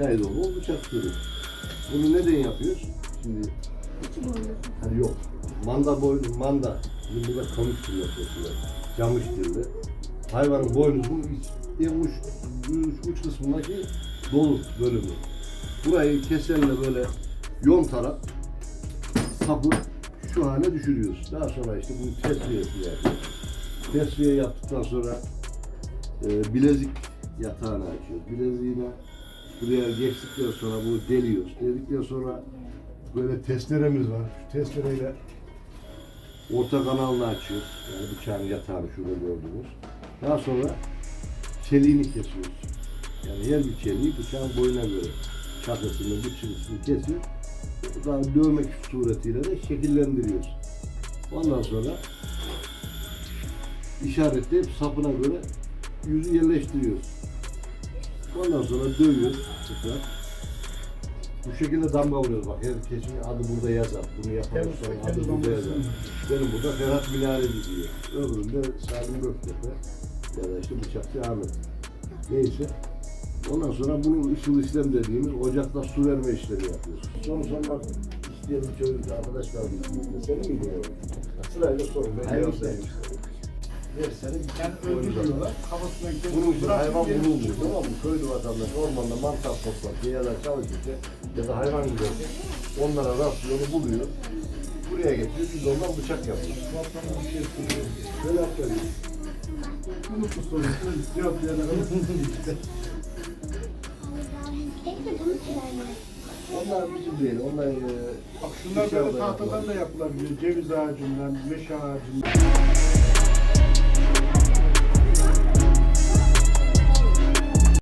bıçak türü. Bunu neden yapıyoruz? Şimdi hani yok. Manda boynu, manda. Bizim burada kamış türü yapıyorlar. Camış türü. Hayvanın boynuzunun iç, en uç, uç, uç kısmındaki dolu bölümü. Burayı kesenle böyle yontarak sapı şu hale düşürüyoruz. Daha sonra işte bunu tesviye yapıyoruz. Tesviye yaptıktan sonra e, bilezik yatağını açıyoruz. Bileziğine buraya geçtikten sonra bunu deliyoruz. Delikten sonra böyle testeremiz var. Şu testereyle orta kanalını açıyoruz. Yani bıçağın yatağını şurada gördünüz. Daha sonra çeliğini kesiyoruz. Yani her bir çeliği bıçağın boyuna göre çakısını, bıçağını kesiyor. Daha dövmek suretiyle de şekillendiriyoruz. Ondan sonra işaretleyip sapına göre yüzü yerleştiriyoruz. Ondan sonra dövüyoruz tekrar. Bu şekilde damga vuruyoruz. Bak her keçinin adı burada yazar. Bunu yapan sonra adı burada yazar. Benim burada Ferhat Minareci diyor. Öbüründe Salim Göktepe ya da işte Bıçakçı Ahmet. Neyse. Ondan sonra bunun ışıl işlem dediğimiz ocakta su verme işlemi yapıyoruz. Son sonra isteyen bir çocuk arkadaşlar bir senin miydi? Sırayla sorun. Ben Hayır, cevaplayayım işte. işte. Her sene bir Yani öldürüyorlar. Kafasına bırakıp hayvan düşüyor. tamam mı? Köylü vatandaş ormanda mantar toplarken ya da çalışırken ya da hayvan giderken onlara rastlıyor, buluyor. Buraya getiriyor, biz ondan bıçak yapıyoruz. Şöyle yapıyoruz. Unuttu sorusu. Cevap. Onlar bizim değil, onlar e, Bak şunlar böyle dışarıda tahtadan da yapılabiliyor. Ceviz ağacından, meşe ağacından.